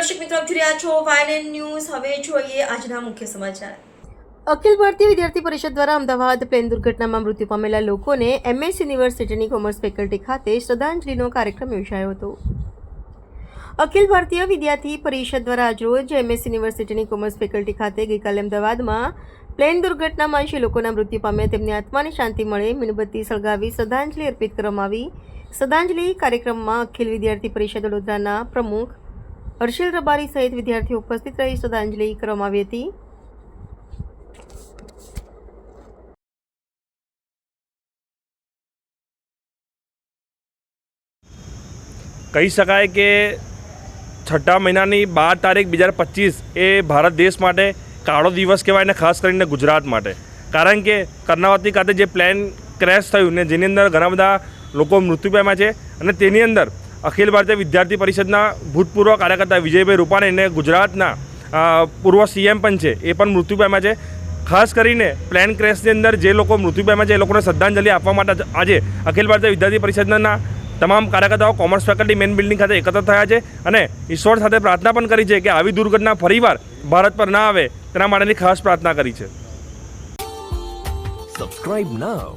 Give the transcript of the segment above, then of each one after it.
દર્શક મિત્રો, આપ છો વાયલેન ન્યૂઝ. હવે જોઈએ આજના મુખ્ય સમાચાર. અખિલ ભારતીય વિદ્યાર્થી પરિષદ દ્વારા અમદાવાદ પ્લેન દુર્ઘટનામાં મૃત્યુ પામેલા લોકોને એમએસ યુનિવર્સિટીની કોમર્સ ફેકલ્ટી ખાતે શ્રદ્ધાંજલિનો કાર્યક્રમ યોજાયો હતો. અખિલ ભારતીય વિદ્યાર્થી પરિષદ દ્વારા આજરોજ એમએસ યુનિવર્સિટીની કોમર્સ ફેકલ્ટી ખાતે ગઈકાલે અમદાવાદમાં પ્લેન દુર્ઘટનામાં જે લોકોના મૃત્યુ પામ્યા. તેમની આત્માને શાંતિ મળે મીણબત્તી સળગાવી શ્રદ્ધાંજલિ અર્પિત કરવામાં આવી. શ્રદ્ધાંજલિ કાર્યક્રમમાં અખિલ વિદ્યાર્થી પરિષદ વડોદરાના પ્રમુખ હર્ષિલ રબારી સહિત વિદ્યાર્થીઓ ઉપસ્થિત રહી શ્રદ્ધાંજલિ કરવામાં આવી હતી. કહી શકાય કે છઠ્ઠા મહિનાની બાર તારીખ બે હજાર પચીસ એ ભારત દેશ માટે કાળો દિવસ કહેવાય ને ખાસ કરીને ગુજરાત માટે. કારણ કે કર્ણાવતી ખાતે જે પ્લેન ક્રેશ થયું ને જેની અંદર ઘણા બધા લોકો મૃત્યુ પામ્યા છે અને તેની અંદર અખિલ ભારતીય વિદ્યાર્થી પરિષદના ભૂતપૂર્વ કાર્યકર્તા વિજયભાઈ રૂપાણી અને ગુજરાતના પૂર્વ સીએમ પણ છે. એ પણ મૃત્યુ છે. ખાસ કરીને પ્લેન ક્રેશની અંદર જે લોકો મૃત્યુ છે, એ લોકોને શ્રદ્ધાંજલિ આપવા માટે આજે અખિલ ભારતીય વિદ્યાર્થી પરિષદના તમામ કાર્યકર્તાઓ કોમર્સ ફેકલ્ટી મેન બિલ્ડિંગ ખાતે એકત્ર થયા છે અને ઈશ્વર સાથે પ્રાર્થના પણ કરી છે કે આવી દુર્ઘટના ફરીવાર ભારત પર ના આવે તેના માટેની ખાસ પ્રાર્થના કરી છે. Subscribe now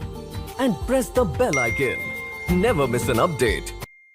and press the bell icon never miss an update.